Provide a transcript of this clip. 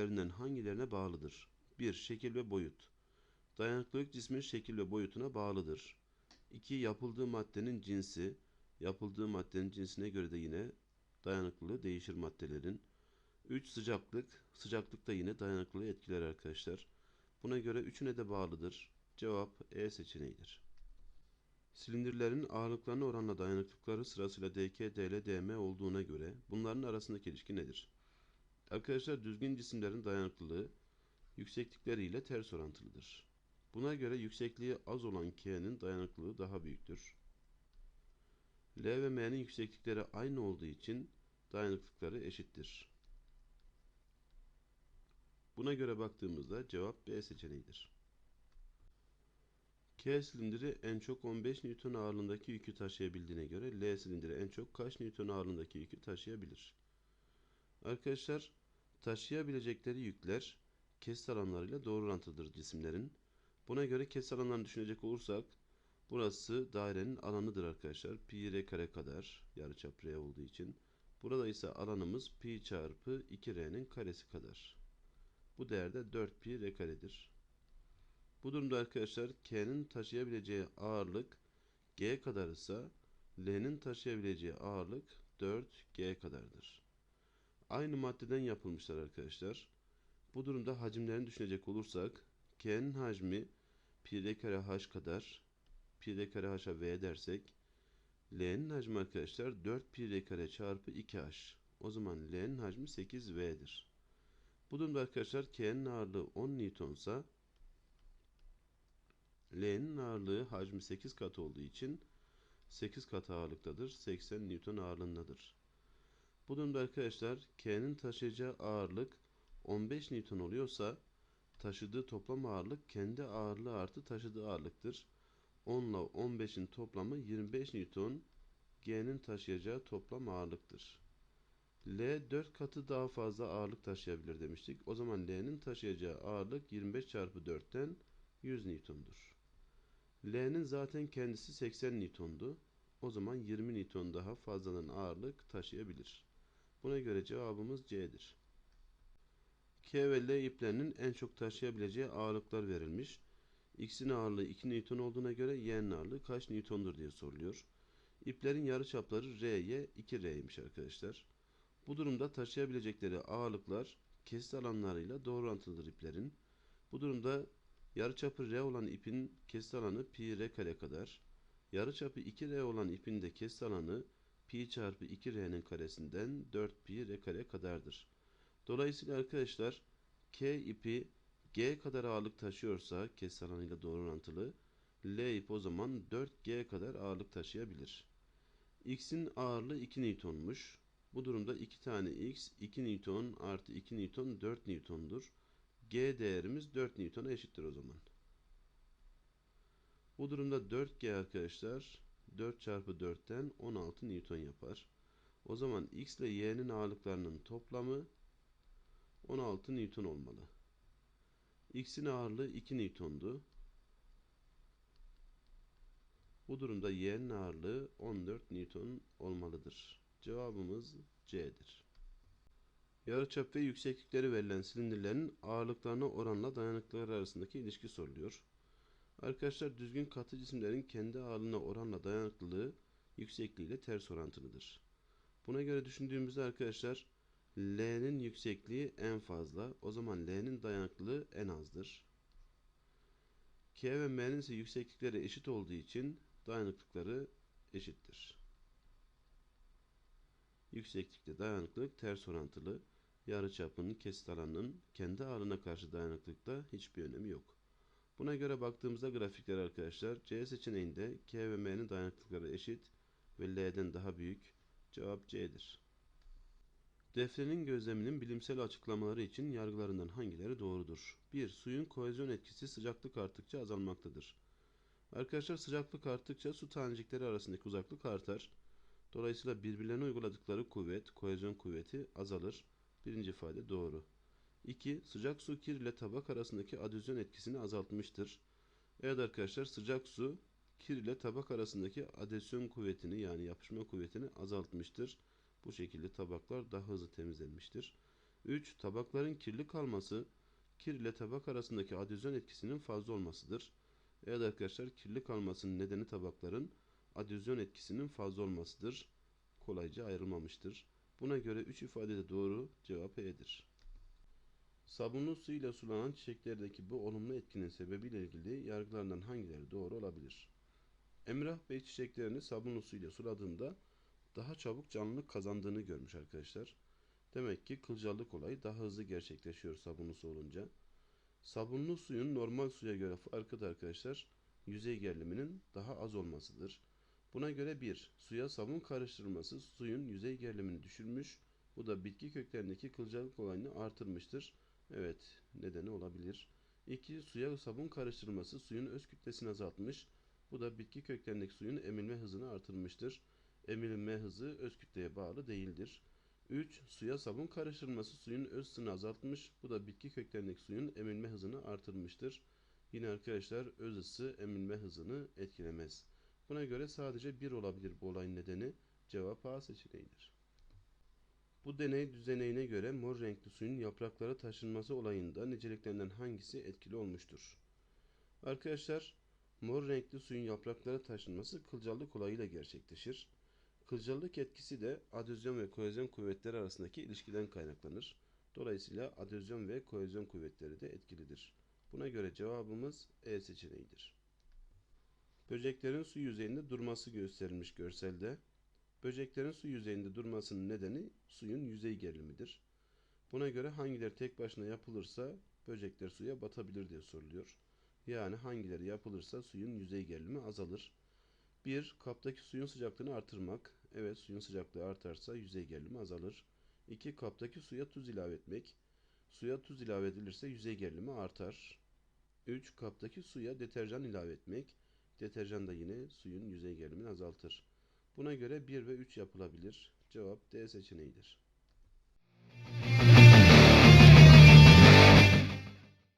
özelliklerinden hangilerine bağlıdır? 1. Şekil ve boyut. Dayanıklılık cismin şekil ve boyutuna bağlıdır. 2. Yapıldığı maddenin cinsi. Yapıldığı maddenin cinsine göre de yine dayanıklılığı değişir maddelerin. 3. Sıcaklık. Sıcaklık da yine dayanıklılığı etkiler arkadaşlar. Buna göre üçüne de bağlıdır. Cevap E seçeneğidir. Silindirlerin ağırlıklarına oranla dayanıklıkları sırasıyla dk, dl, dm olduğuna göre bunların arasındaki ilişki nedir? Arkadaşlar düzgün cisimlerin dayanıklılığı yükseklikleriyle ters orantılıdır. Buna göre yüksekliği az olan K'nin dayanıklılığı daha büyüktür. L ve M'nin yükseklikleri aynı olduğu için dayanıklıkları eşittir. Buna göre baktığımızda cevap B seçeneğidir. K silindiri en çok 15 Newton ağırlığındaki yükü taşıyabildiğine göre L silindiri en çok kaç Newton ağırlığındaki yükü taşıyabilir? Arkadaşlar taşıyabilecekleri yükler kesit alanlarıyla doğru orantılıdır cisimlerin. Buna göre kesit alanlarını düşünecek olursak burası dairenin alanıdır arkadaşlar. Pi r kare kadar yarıçap r olduğu için. Burada ise alanımız pi çarpı 2r'nin karesi kadar. Bu değerde 4 pi r karedir. Bu durumda arkadaşlar K'nin taşıyabileceği ağırlık G kadar ise L'nin taşıyabileceği ağırlık 4G kadardır. Aynı maddeden yapılmışlar arkadaşlar. Bu durumda hacimlerini düşünecek olursak K'nin hacmi pi r kare h kadar pi r kare h'a v dersek L'nin hacmi arkadaşlar 4 pi r kare çarpı 2h. O zaman L'nin hacmi 8V'dir. Bu durumda arkadaşlar K'nin ağırlığı 10 Newton'sa L'nin ağırlığı hacmi 8 kat olduğu için 8 kat ağırlıktadır. 80 Newton ağırlığındadır. Bu durumda arkadaşlar K'nin taşıyacağı ağırlık 15 Newton oluyorsa taşıdığı toplam ağırlık kendi ağırlığı artı taşıdığı ağırlıktır. 10 ile 15'in toplamı 25 Newton G'nin taşıyacağı toplam ağırlıktır. L 4 katı daha fazla ağırlık taşıyabilir demiştik. O zaman L'nin taşıyacağı ağırlık 25 çarpı 4'ten 100 Newton'dur. L'nin zaten kendisi 80 Newton'du. O zaman 20 Newton daha fazladan ağırlık taşıyabilir. Buna göre cevabımız C'dir. K ve L iplerinin en çok taşıyabileceği ağırlıklar verilmiş. X'in ağırlığı 2 Newton olduğuna göre Y'nin ağırlığı kaç Newton'dur diye soruluyor. İplerin yarıçapları R'ye 2R'ymiş arkadaşlar. Bu durumda taşıyabilecekleri ağırlıklar kesit alanlarıyla doğru orantılıdır iplerin. Bu durumda yarıçapı R olan ipin kesit alanı pi R kare kadar. Yarıçapı 2R olan ipin de kesit alanı pi çarpı 2R'nin karesinden 4 pi R kare kadardır. Dolayısıyla arkadaşlar K ipi G kadar ağırlık taşıyorsa kesit alanıyla doğru orantılı L ip o zaman 4G kadar ağırlık taşıyabilir. X'in ağırlığı 2 Newton'muş. Bu durumda 2 tane X 2 Newton artı 2 Newton 4 Newton'dur. G değerimiz 4 Newton'a eşittir o zaman. Bu durumda 4G arkadaşlar 4 çarpı 4'ten 16 Newton yapar. O zaman X ile Y'nin ağırlıklarının toplamı 16 Newton olmalı. X'in ağırlığı 2 Newton'du. Bu durumda Y'nin ağırlığı 14 Newton olmalıdır. Cevabımız C'dir. Yarıçap ve yükseklikleri verilen silindirlerin ağırlıklarına oranla dayanıklıkları arasındaki ilişki soruluyor. Arkadaşlar düzgün katı cisimlerin kendi ağırlığına oranla dayanıklılığı yüksekliğiyle ters orantılıdır. Buna göre düşündüğümüzde arkadaşlar L'nin yüksekliği en fazla. O zaman L'nin dayanıklılığı en azdır. K ve M'nin ise yükseklikleri eşit olduğu için dayanıklıkları eşittir. Yükseklikte dayanıklılık ters orantılı. Yarıçapının kesit alanının kendi ağırlığına karşı dayanıklılıkta hiçbir önemi yok. Buna göre baktığımızda grafikler arkadaşlar C seçeneğinde K ve M'nin dayanıklıkları eşit ve L'den daha büyük. Cevap C'dir. Defne'nin gözleminin bilimsel açıklamaları için yargılarından hangileri doğrudur? 1. Suyun kohezyon etkisi sıcaklık arttıkça azalmaktadır. Arkadaşlar sıcaklık arttıkça su tanecikleri arasındaki uzaklık artar. Dolayısıyla birbirlerine uyguladıkları kuvvet, kohezyon kuvveti azalır. Birinci ifade doğru. 2. Sıcak su kir ile tabak arasındaki adözyon etkisini azaltmıştır. Evet arkadaşlar sıcak su kir ile tabak arasındaki adezyon kuvvetini yani yapışma kuvvetini azaltmıştır. Bu şekilde tabaklar daha hızlı temizlenmiştir. 3. Tabakların kirli kalması kir ile tabak arasındaki adezyon etkisinin fazla olmasıdır. Evet arkadaşlar kirli kalmasının nedeni tabakların adezyon etkisinin fazla olmasıdır. Kolayca ayrılmamıştır. Buna göre 3 ifade de doğru cevap E'dir. Sabunlu su ile sulanan çiçeklerdeki bu olumlu etkinin sebebiyle ilgili yargılarından hangileri doğru olabilir? Emrah Bey çiçeklerini sabunlu su ile suladığında daha çabuk canlılık kazandığını görmüş arkadaşlar. Demek ki kılcallık olayı daha hızlı gerçekleşiyor sabunlu su olunca. Sabunlu suyun normal suya göre farkı da arkadaşlar yüzey geriliminin daha az olmasıdır. Buna göre 1. Suya sabun karıştırılması suyun yüzey gerilimini düşürmüş. Bu da bitki köklerindeki kılcallık olayını artırmıştır. Evet, nedeni olabilir. 2. Suya sabun karıştırılması suyun öz kütlesini azaltmış. Bu da bitki köklerindeki suyun emilme hızını artırmıştır. Emilme hızı öz kütleye bağlı değildir. 3. Suya sabun karıştırılması suyun öz ısısını azaltmış. Bu da bitki köklerindeki suyun emilme hızını artırmıştır. Yine arkadaşlar öz ısı emilme hızını etkilemez. Buna göre sadece bir olabilir bu olayın nedeni. Cevap A seçeneğidir. Bu deney düzeneyine göre mor renkli suyun yapraklara taşınması olayında niceliklerinden hangisi etkili olmuştur? Arkadaşlar mor renkli suyun yapraklara taşınması kılcallık olayıyla gerçekleşir. Kılcallık etkisi de adezyon ve kohezyon kuvvetleri arasındaki ilişkiden kaynaklanır. Dolayısıyla adezyon ve kohezyon kuvvetleri de etkilidir. Buna göre cevabımız E seçeneğidir. Böceklerin su yüzeyinde durması gösterilmiş görselde. Böceklerin su yüzeyinde durmasının nedeni suyun yüzey gerilimidir. Buna göre hangileri tek başına yapılırsa böcekler suya batabilir diye soruluyor. Yani hangileri yapılırsa suyun yüzey gerilimi azalır. 1. Kaptaki suyun sıcaklığını artırmak. Evet suyun sıcaklığı artarsa yüzey gerilimi azalır. 2. Kaptaki suya tuz ilave etmek. Suya tuz ilave edilirse yüzey gerilimi artar. 3. Kaptaki suya deterjan ilave etmek. Deterjan da yine suyun yüzey gerilimini azaltır. Buna göre 1 ve 3 yapılabilir. Cevap D seçeneğidir.